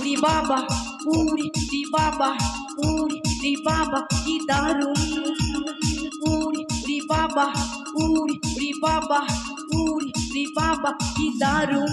উরি বাবা উরি রি বাবা উরি রি বাবা কি দারুণ উরি রি বাবা উরি রি বাবা উরি রি বাবা কি দারুণ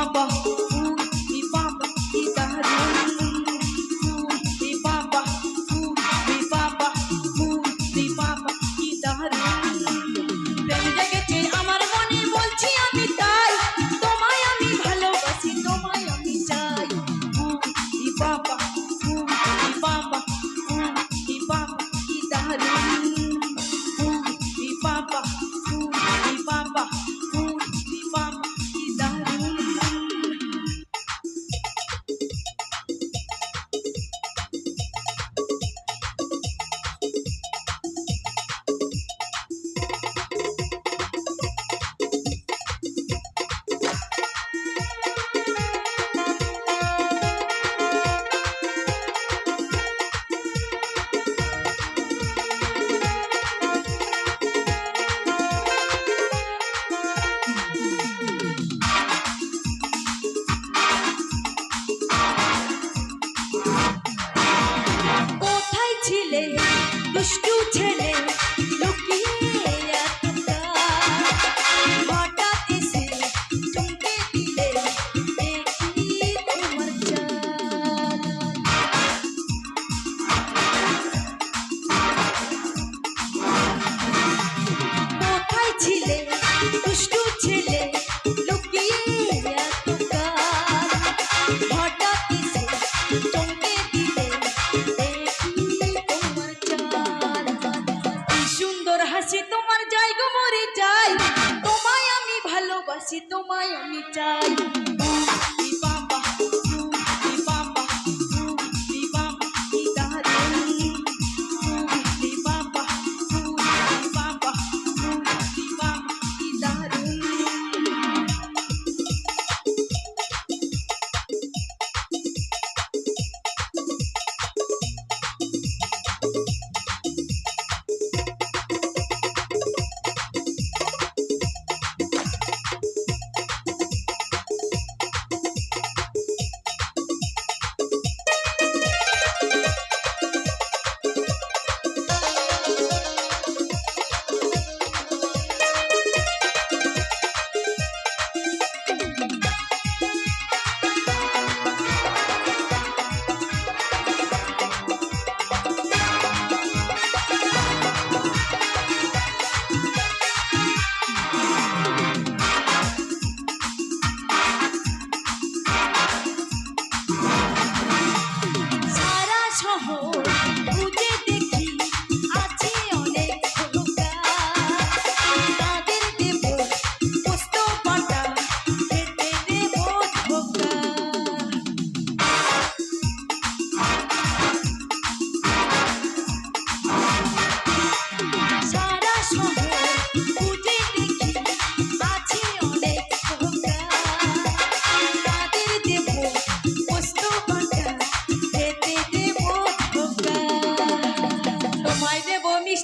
mama yo ni chai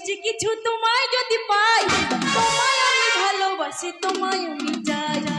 বেশি কিছু তোমায় যদি পাই তোমায় আমি ভালোবাসি তোমায় আমি চাই।